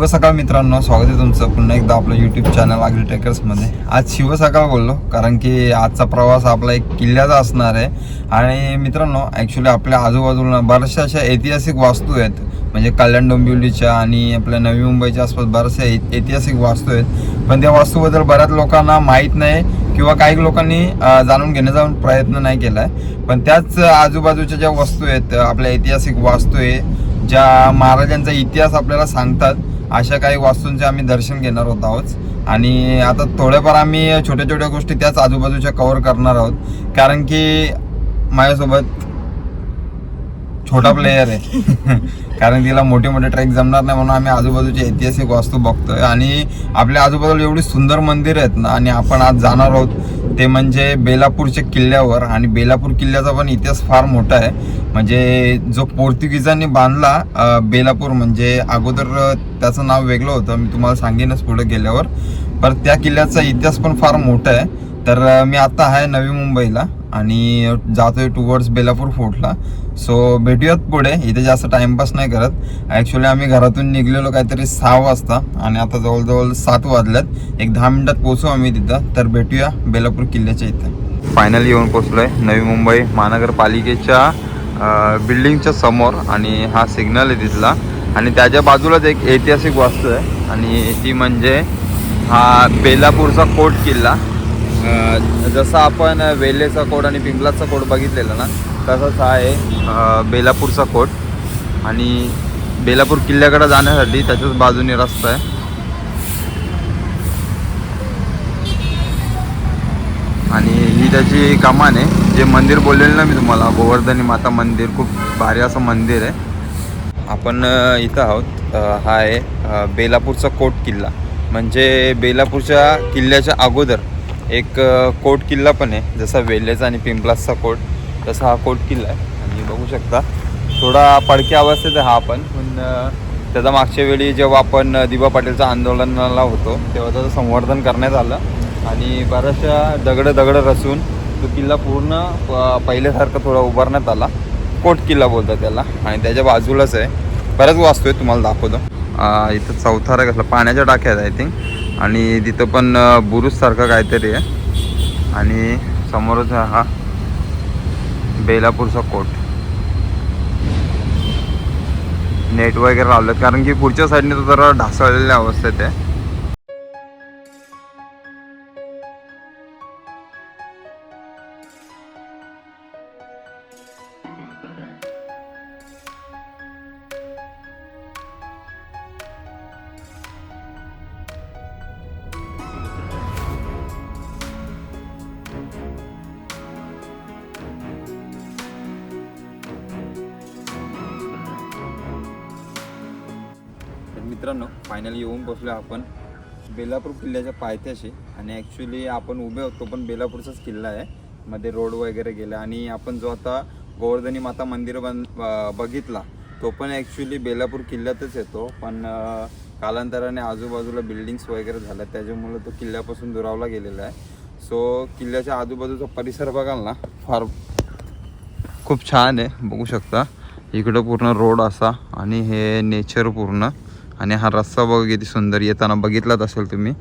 शिवसकाळ मित्रांनो स्वागत आहे तुमचं. पुन्हा एकदा आपलं यूट्यूब चॅनल आग्री ट्रेकर्समध्ये आज शिवसकाळ बोललो कारण की आजचा प्रवास आपला एक किल्ल्याचा असणार आहे. आणि मित्रांनो ॲक्च्युली आपल्या आजूबाजूला बऱ्याचशा अशा ऐतिहासिक वास्तू आहेत. म्हणजे कल्याण डोंबिवलीच्या आणि आपल्या नवी मुंबईच्या आसपास बऱ्याचशा ऐ- ऐतिहासिक वास्तू आहेत. पण त्या वास्तूबद्दल बऱ्याच लोकांना माहीत नाही किंवा काही लोकांनी जाणून घेण्याचा प्रयत्न नाही केला आहे पण त्याच आजूबाजूच्या ज्या वस्तू आहेत आपल्या ऐतिहासिक वास्तू आहे ज्या महाराजांचा इतिहास आपल्याला सांगतात अशा काही वास्तूंचे आम्ही दर्शन घेणार होत आहोत. आणि आता थोड्याफार आम्ही छोट्या छोट्या गोष्टी त्याच आजूबाजूच्या कव्हर करणार आहोत. कारण की माझ्यासोबत छोटा प्लेयर आहे. कारण तिला मोठे मोठे ट्रॅक जमणार नाही म्हणून आम्ही आजूबाजूची ऐतिहासिक वास्तू बघतोय. आणि आपल्या आजूबाजूला एवढी सुंदर मंदिर आहेत ना आणि आपण आज जाणार आहोत. ते म्हणजे बेलापूरच्या किल्ल्यावर आणि बेलापूर किल्ल्याचा पण इतिहास फार मोठा आहे. म्हणजे जो पोर्तुगीजांनी बांधला बेलापूर म्हणजे अगोदर त्याचं नाव वेगळं होतं. मी तुम्हाला सांगेनच पुढे गेल्यावर. पर त्या किल्ल्याचा इतिहास पण फार मोठा आहे. तर मी आता आहे नवी मुंबईला. आणि जातोय टुवर्ड्स बेलापूर फोर्टला सो भेटूयात पुढे. इथे जास्त टाइमपास नाही करत. ॲक्च्युली आम्ही घरातून निघलेलो काहीतरी सहा वाजता आणि आता जवळजवळ सात वाजल्यात एक दहा मिनटात पोहोचू आम्ही तिथं. तर भेटूया बेलापूर किल्ल्याच्या इथे. फायनली येऊन पोचलोय नवी मुंबई महानगरपालिकेच्या बिल्डिंगच्या समोर आणि हा सिग्नल आहे तिथला. आणि त्याच्या बाजूलाच एक ऐतिहासिक वास्तू आहे. आणि ती म्हणजे हा बेलापूरचा कोट किल्ला. जसं आपण वेल्हेचा कोट आणि पिंपलाचा कोट बघितलेला ना तसंच हा आहे बेलापूरचा कोट आणि बेलापूर किल्ल्याकडे जाण्यासाठी त्याच्याच बाजूने रस्ता आहे. आणि ही त्याची कमान आहे. जे मंदिर बोललेलं ना मी तुम्हाला गोवर्धनी माता मंदिर खूप भारी असं मंदिर आहे. आपण इथं आहोत. हा आहे बेलापूरचा कोट किल्ला. म्हणजे बेलापूरच्या किल्ल्याच्या अगोदर एक कोट किल्ला पण आहे. जसा वेल्हेचा आणि पिंपलासचा कोट तसा हा कोट किल्ला आहे. आणि बघू शकता थोडा पडक्या अवस्थेत हा पण. पण त्याचा मागच्या वेळी जेव्हा आपण दिवा दिबा पाटीलच्या आंदोलनाला होतो तेव्हा त्याचं संवर्धन करण्यात आलं. आणि बऱ्याचशा दगडं दगडं रचून तो किल्ला पूर्ण प- पहिल्यासारखं थोडा उभारण्यात आला. कोट किल्ला बोलतात त्याला. आणि त्याच्या बाजूलाच आहे. बऱ्याच वास्तू आहे तुम्हाला दाखवतो. इथं चौथारा कसला पाण्याच्या टाक्यात आय थिंक आणि तिथं पण बुरुजसारखं काहीतरी आहे. आणि समोरच हा बेलापूरचा कोट. नेट वगैरे लावलं कारण की पुढच्या साईडने तो जरा ढासळलेल्या अवस्थेत आहे मित्रांनो फायनली येऊन बसलो आपण. बेलापूर किल्ल्याच्या पायथ्याशी. आणि ॲक्च्युली आपण उभे होतो पण बेलापूरचाच किल्ला आहे. मध्ये रोड वगैरे गेला. आणि आपण जो आता गोवर्धनी माता मंदिर बन बघितला तो पण ॲक्च्युली बेलापूर किल्ल्यातच येतो. पण कालांतराने आजूबाजूला बिल्डिंग्स वगैरे झाल्या. त्याच्यामुळे तो किल्ल्यापासून दुरावला गेलेला आहे. सो किल्ल्याच्या आजूबाजूचा परिसर बघाल ना फार खूप छान आहे. बघू शकता. इकडं पूर्ण रोड असा आणि हे नेचर पूर्ण. आणि हा रस्ता बघा किती सुंदर येताना बघितलाच असेल तुम्ही.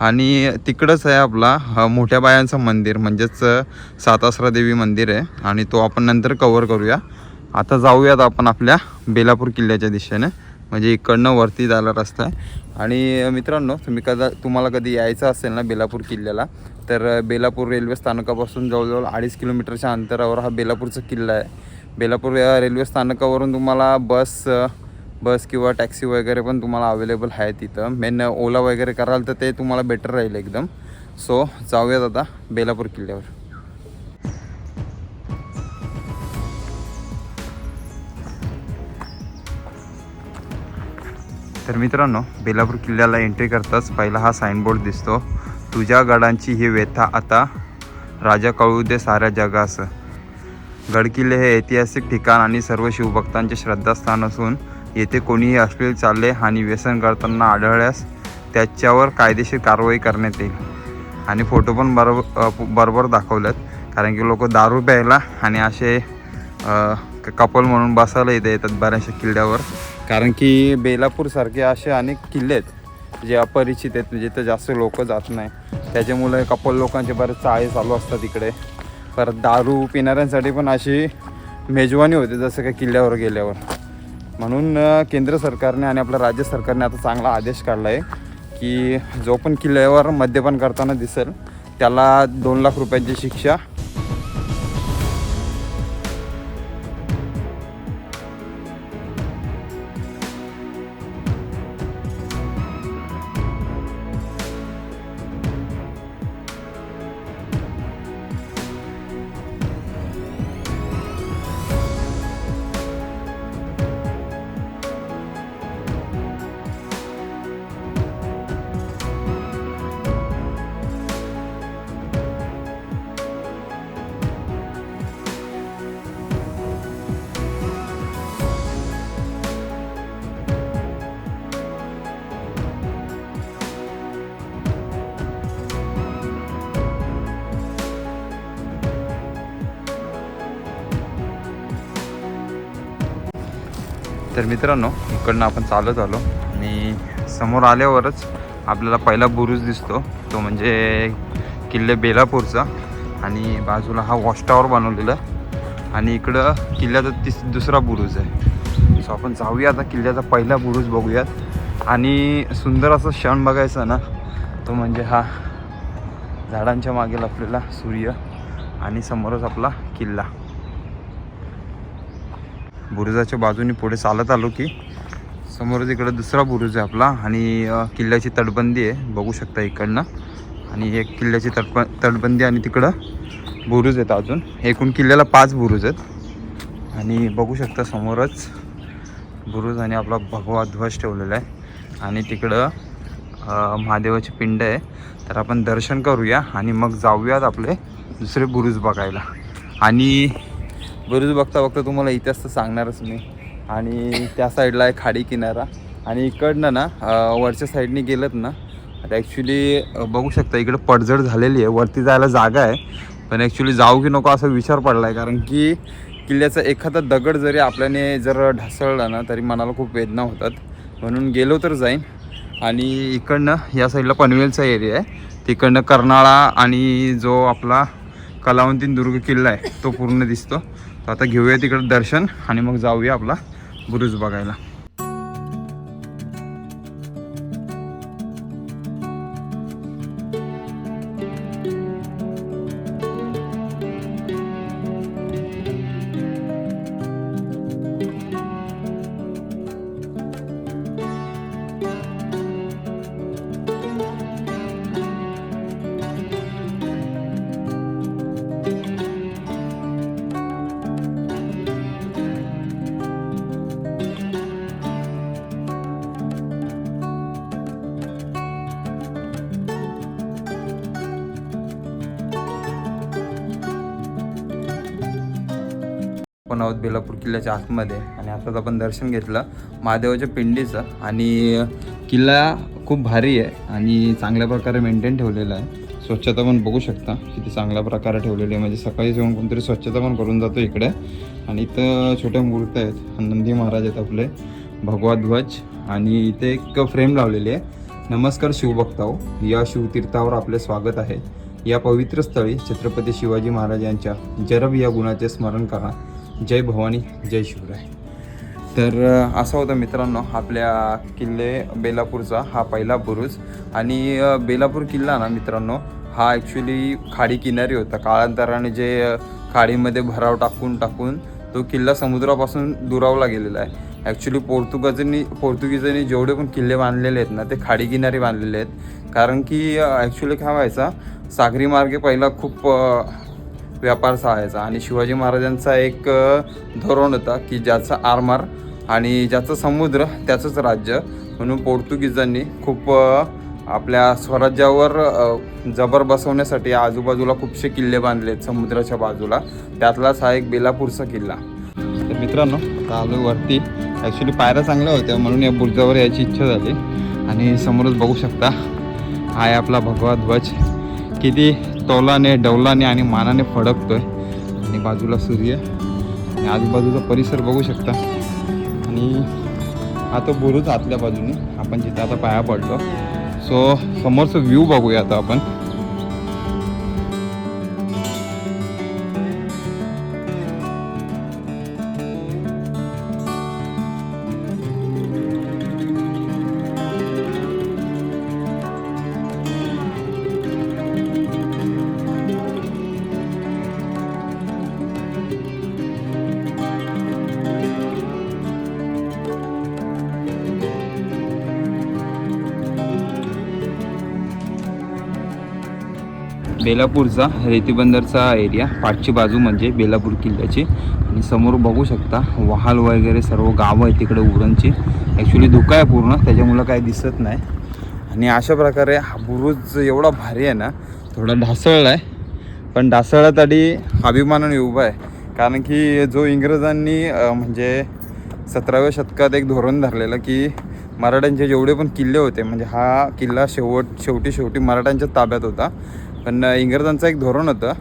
आणि तिकडंच आहे आपला हा मोठ्या बायांचं मंदिर म्हणजेच सातासरा देवी मंदिर आहे. आणि तो आपण नंतर कवर करूया. आता जाऊयात आपण आपल्या बेलापूर किल्ल्याच्या दिशेने. म्हणजे इकडनं वरती जायला रस्ता आहे. आणि मित्रांनो तुम्ही कदा तुम्हाला कधी यायचं असेल ना बेलापूर किल्ल्याला तर बेलापूर रेल्वे स्थानकापासून जवळजवळ अडीच किलोमीटरच्या अंतरावर हा बेलापूरचा किल्ला आहे. बेलापूर या रेल्वे स्थानकावरून तुम्हाला बस बस किंवा टॅक्सी वगैरे पण तुम्हाला अवेलेबल आहे तिथं. मेन ओला वगैरे कराल तर ते तुम्हाला बेटर राहील एकदम. सो जाऊयात आता बेलापूर किल्ल्यावर. तर मित्रांनो बेलापूर किल्ल्याला एंट्री करताच पहिला हा साईनबोर्ड दिसतो. तुझ्या गडांची ही व्यथा आता राजा कळू दे साऱ्या जगास गडकिल्ले हे ऐतिहासिक ठिकाण आणि सर्व शिवभक्तांचे श्रद्धास्थान असून येथे कोणीही अश्लील चालले आणि व्यसन करताना आढळल्यास त्याच्यावर कायदेशीर कारवाई करण्यात येईल. आणि फोटो पण बरोबर बरोबर दाखवलेत. कारण की लोक दारू प्यायला आणि असे कपल म्हणून बसायला इथे येतात बऱ्याचशा किल्ल्यावर. कारण की बेलापूरसारखे असे अनेक किल्ले आहेत जे अपरिचित आहेत म्हणजे तर जास्त लोक जात नाही. त्याच्यामुळे कपल लोकांचे बरेच चाळे चालू असतात इकडे. परत दारू पिणाऱ्यांसाठी पण अशी मेजवानी होते जसं काही किल्ल्यावर गेल्यावर. म्हणून केंद्र सरकारने आणि आपल्या राज्य सरकारने आता चांगला आदेश काढला आहे की जो पण किल्ल्यावर मद्यपान करताना दिसेल त्याला दोन लाख रुपयांची शिक्षा तर मित्रांनो इकडनं आपण चालत आलो आणि समोर आल्यावरच आपल्याला पहिला बुरुज दिसतो. तो म्हणजे किल्ले बेलापूरचा आणि बाजूला हा वॉश टॉवर बनवलेला आहे. आणि इकडं किल्ल्याचा तिस दुसरा बुरुज आहे. सो आपण जाऊया आता किल्ल्याचा पहिला बुरुज बघूयात. आणि सुंदर असा क्षण बघायचा ना तो म्हणजे हा झाडांच्या मागे लपलेला सूर्य आणि समोरच आपला किल्ला. बुरुजाच्या बाजूने पुढे चालत आलो की समोरच इकडं दुसरा बुरुज आहे आपला आणि किल्ल्याची तटबंदी आहे. बघू शकता इकडनं. आणि एक किल्ल्याची तटब तटबंदी आणि तिकडं बुरुज आहेत अजून. एकूण किल्ल्याला पाच बुरुज आहेत. आणि बघू शकता समोरच बुरुज आणि आपला भगवा ध्वज ठेवलेला आहे. आणि तिकडं महादेवाचे महादेवाची पिंड आहे. तर आपण दर्शन करूया आणि मग जाऊयात आपले दुसरे बुरुज बघायला. आणि बुरुज बघता बघता तुम्हाला इतिहास तर सांगणारच मी. आणि त्या साईडला आहे खाडी किनारा. आणि इकडनं ना वरच्या साईडने गेलं ना आता ॲक्च्युली बघू शकता इकडं पडझड झालेली आहे. वरती जायला जागा आहे. पण ॲक्च्युली जाऊ की नको असा विचार पडला आहे कारण की किल्ल्याचा एखादा दगड जरी आपल्याने जर ढासळला ना तरी मनाला खूप वेदना होतात. म्हणून गेलो तर जाईन. आणि इकडनं या साईडला पनवेलचा एरिया आहे. तिकडनं कर्नाळा आणि जो आपला कलावंतीन दुर्ग किल्ला आहे तो पूर्ण दिसतो. तर आता घेऊया तिकडं दर्शन आणि मग जाऊया आपला बुरुज बघायला. आपण आहोत बेलापूर किल्ल्याच्या आतमध्ये. आणि आताच आपण दर्शन घेतलं. महादेवाच्या पिंडीचं. आणि किल्ला खूप भारी आहे आणि चांगल्या प्रकारे मेंटेन ठेवलेला आहे. स्वच्छता पण बघू शकता. किती चांगल्या प्रकारे ठेवलेली आहे. म्हणजे सकाळी जेवण कोणतरी स्वच्छता पण करून जातो इकडे. आणि इथं छोट्या मूर्त आहेत. नंदी महाराज आहेत आपले. भगवा ध्वज. आणि इथे एक फ्रेम लावलेली आहे. नमस्कार शिवभक्ताओ. या शिवतीर्थावर आपले स्वागत आहे. या पवित्र स्थळी छत्रपती शिवाजी महाराज यांच्या जरब या गुणाचे स्मरण करा. जय भवानी जय शिवराय. तर असा होता मित्रांनो आपल्या किल्ले बेलापूरचा हा पहिला बुरुज. आणि बेलापूर किल्ला ना मित्रांनो हा ॲक्च्युली खाडी किनारी होता. काळांतराने जे खाडीमध्ये भराव टाकून टाकून तो किल्ला समुद्रापासून दुरावला गेलेला आहे. ॲक्च्युली पोर्तुगाजांनी पोर्तुगीजांनी जेवढे पण किल्ले बांधलेले आहेत ना ते खाडी किनारी बांधलेले आहेत. कारण की ॲक्च्युली काय व्हायचा सागरी मार्गे पहिला खूप व्यापार चालायचा आणि शिवाजी महाराजांचा एक धोरण होता की ज्याचा आरमार आणि ज्याचं समुद्र त्याचंच राज्य. म्हणून पोर्तुगीजांनी खूप आपल्या स्वराज्यावर जबर बसवण्यासाठी आजूबाजूला खूपसे किल्ले बांधले आहेत समुद्राच्या बाजूला. त्यातलाच हा एक बेलापूरचा किल्ला. तर मित्रांनो आता आलो वरती. ॲक्च्युली पायऱ्या चांगल्या होत्या म्हणून या बुर्जावर यायची इच्छा झाली. आणि समोरच बघू शकता हा आहे आपला भगवा ध्वज. किती तोलाने डौलाने आणि मानाने फडकतोय. आणि बाजूला सूर्य. आणि आजूबाजूचा परिसर बघू शकता. आणि हा तो बोलूच आतल्या बाजूने. आपण जिथे आता पाया पडतो सो समोरचं व्ह्यू बघूया आता आपण. बेलापूरचा रेतीबंदरचा एरिया पाठची बाजू म्हणजे बेलापूर किल्ल्याची. आणि समोर बघू शकता वहाल वगैरे सर्व गावं आहेत तिकडे उरणची. ॲक्च्युली धुका आहे पूर्ण त्याच्यामुळं काही दिसत नाही. आणि अशा प्रकारे हा बुरुज एवढा भारी आहे ना थोडा ढासळला आहे. पण ढासळत आधी अभिमानाने उभा आहे. कारण की जो इंग्रजांनी म्हणजे सतराव्या शतकात एक धोरण धरलेलं की मराठ्यांचे जेवढे पण किल्ले होते म्हणजे हा किल्ला शेवट शेवटी शेवटी मराठ्यांच्या ताब्यात होता. पण इंग्रजांचं एक धोरण होतं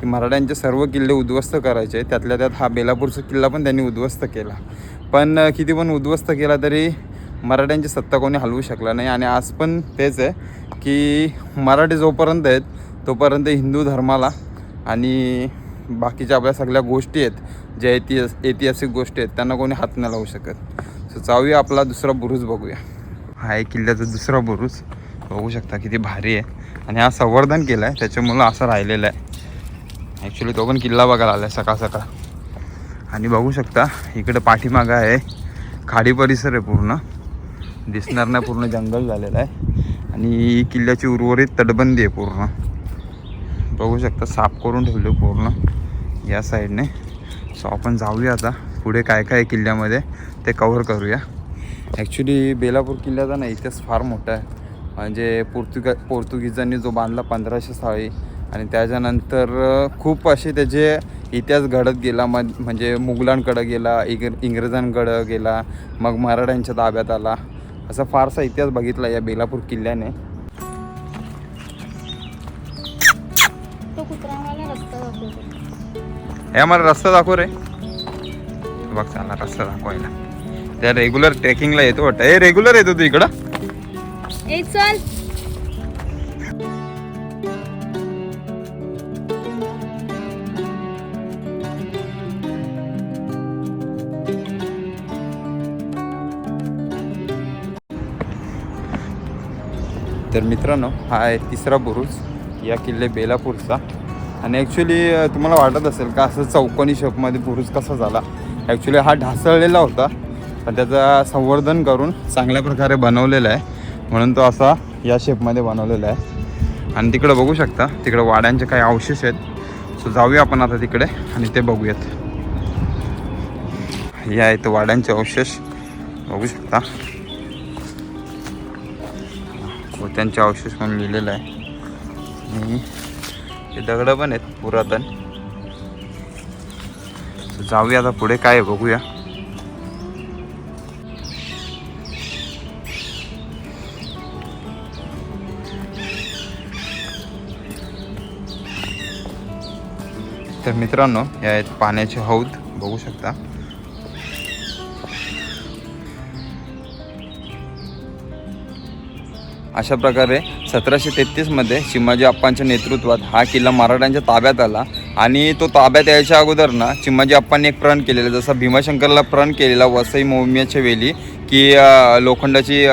की मराठ्यांचे सर्व किल्ले उद्ध्वस्त करायचे. त्यातल्या त्यात हा बेलापूरचा किल्ला पण त्यांनी उद्ध्वस्त केला. पण किती पण उद्ध्वस्त केला तरी मराठ्यांची सत्ता कोणी हलवू शकला नाही. आणि आज पण तेच आहे की मराठी जोपर्यंत आहेत तोपर्यंत हिंदू धर्माला आणि बाकीच्या आपल्या सगळ्या गोष्टी आहेत ज्या ऐतिहास ऐतिहासिक गोष्टी आहेत त्यांना कोणी हात नाही लावू शकत. सो जाऊया आपला दुसरा बुरुज बघूया. हा आहे किल्ल्याचा दुसरा बुरुज. बघू शकता किती भारी आहे. आणि हा संवर्धन केलं आहे त्याच्यामुळं असं राहिलेलं आहे. ॲक्च्युली तो पण किल्ला बघायला आला आहे सकाळ सकाळ. आणि बघू शकता इकडं पाठीमागं आहे खाडी परिसर आहे पूर्ण. दिसणार नाही पूर्ण जंगल झालेलं आहे. आणि किल्ल्याची उर्वरित तटबंदी आहे पूर्ण. बघू शकता साफ करून ठेवले पूर्ण या साईडने. सो आपण जाऊया आता. पुढे काय काय आहे किल्ल्यामध्ये ते कव्हर करूया. ॲक्च्युली बेलापूर किल्ल्याचा ना इतिहास फार मोठा आहे. म्हणजे पोर्तुगा पोर्तुगीजांनी जो बांधला पंधराशे साली आणि त्याच्यानंतर खूप असे त्याचे इतिहास घडत गेला मग म्हणजे मुघलांकडं गेला इग इंग्रजांकडं गेला मग मराठ्यांच्या ताब्यात आला. असा फारसा इतिहास बघितला या बेलापूर किल्ल्याने. हे आम्हाला रस्ता दाखव रे. बघ चाला रस्ता दाखवायला. त्या रेग्युलर ट्रेकिंगला येतो वाटतं. हे रेग्युलर येतो तू इकडं. ए चल तर मित्रांनो हा आहे तिसरा बुरुज या किल्ले बेलापूरचा. आणि ॲक्च्युली तुम्हाला वाटत असेल का असं चौकोनी शेपमध्ये बुरुज कसा झाला? ॲक्च्युली हा ढासळलेला होता. पण त्याचं संवर्धन करून चांगल्या प्रकारे बनवलेला आहे. म्हणून तो असा या शेपमध्ये बनवलेला आहे. आणि तिकडं बघू शकता तिकडं वाड्यांचे काही अवशेष आहेत. सो जाऊया आपण आता तिकडे आणि ते बघूयात. हे आहेत वाड्यांचे अवशेष. बघू शकता. हो, त्यांचे अवशेष म्हणून लिहिलेलं आहे. आणि ते दगडं पण आहेत पुरातन. जाऊया आता पुढे काय आहे बघूया. तर मित्रांनो हे आहेत पाण्याचे हौद. बघू शकता. अशा प्रकारे सतराशे तेहतीसमध्ये शिमाजी अप्पांच्या नेतृत्वात हा किल्ला मराठ्यांच्या ताब्यात आला आणि तो ताब्यात यायच्या अगोदर ना चिमाजी अप्पांनी एक प्रण केलेला जसं भीमाशंकरला प्रण केलेला वसई मोहिमेच्या वेळी की लोखंडाची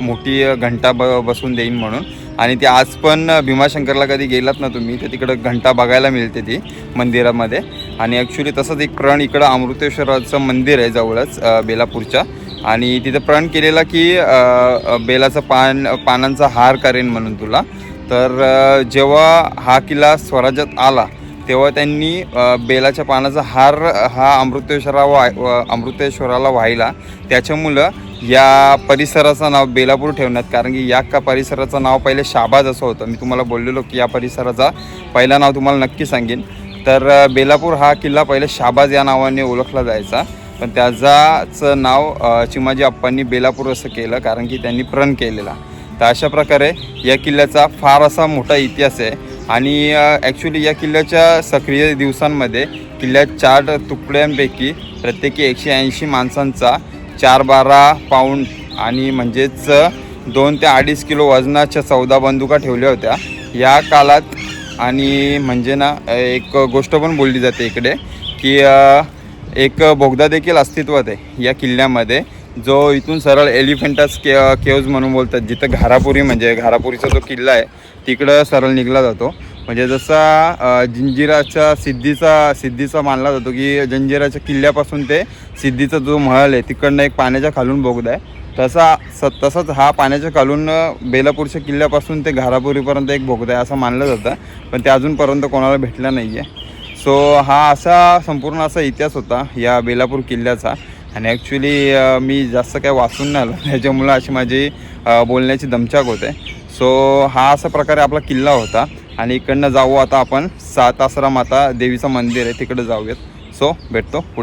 मोठी घंटा ब बसून देईन म्हणून. आणि ते आज पण भीमाशंकरला कधी गेलात ना तुम्ही तर तिकडं घंटा बघायला मिळते ती मंदिरामध्ये. आणि ॲक्च्युली तसंच एक प्रण इकडं अमृतेश्वराचं मंदिर आहे जवळच बेलापूरच्या. आणि तिथं प्रण केलेला की बेलाचं पान पानांचा हार करेन म्हणून तुला. तर जेव्हा हा किल्ला स्वराज्यात आला तेव्हा त्यांनी बेलाच्या पानाचा हार हा अमृतेश्वरा वा अमृतेश्वराला व्हायला त्याच्यामुळं या परिसराचं नाव बेलापूर ठेवण्यात कारण की या का परिसराचं नाव पहिले शाबाज असं होतं. मी तुम्हाला बोललेलो की या परिसराचा पहिला नाव तुम्हाला नक्की सांगेन. तर बेलापूर हा किल्ला पहिले शाबाज या नावाने ओळखला जायचा. पण त्याचाचं नाव चिमाजी अप्पांनी बेलापूर असं केलं कारण की त्यांनी प्रण केलेला. तर अशा प्रकारे या किल्ल्याचा फार असा मोठा इतिहास आहे. आणि ॲक्च्युली या किल्ल्याच्या सक्रिय दिवसांमध्ये किल्ल्यात चार तुकड्यांपैकी प्रत्येकी एकशे ऐंशी माणसांचा चार बारा पाऊंड आणि म्हणजेच दोन ते अडीच किलो वजनाच्या चौदा बंदुका ठेवल्या होत्या. या काळात आणि म्हणजे ना एक गोष्ट पण बोलली जाते इकडे की एक बोगदा देखील अस्तित्वात आहे या किल्ल्यामध्ये. जो इथून सरळ एलिफंटास के केव्ज म्हणून बोलतात. जिथं घारापुरी म्हणजे घारापुरीचा जो किल्ला आहे तिकडं सरळ निघला जातो. म्हणजे जसा जंजिराच्या सिद्धीचा सिद्धीचा मानला जातो की जंजिराच्या किल्ल्यापासून ते सिद्धीचा जो महल आहे तिकडनं एक पाण्याच्या खालून बोगदा आहे. तसा स तसंच हा पाण्याच्या खालून बेलापूरच्या किल्ल्यापासून ते घारापुरीपर्यंत एक बोगदा आहे असं मानलं जातं. पण ते अजूनपर्यंत कोणाला भेटला नाही आहे सो हा असा संपूर्ण असा इतिहास होता या बेलापूर किल्ल्याचा. आणि ॲक्च्युली मी जास्त काय वाचून नाही आलो. त्याच्यामुळं अशी माझी बोलण्याची दमछाक होते. सो हा असा प्रकारे आपला किल्ला होता. आणि इकडनं जाऊ आता आपण सात आसरा माता देवीचं मंदिर आहे तिकडे जाऊयात. सो भेटतो पुढे.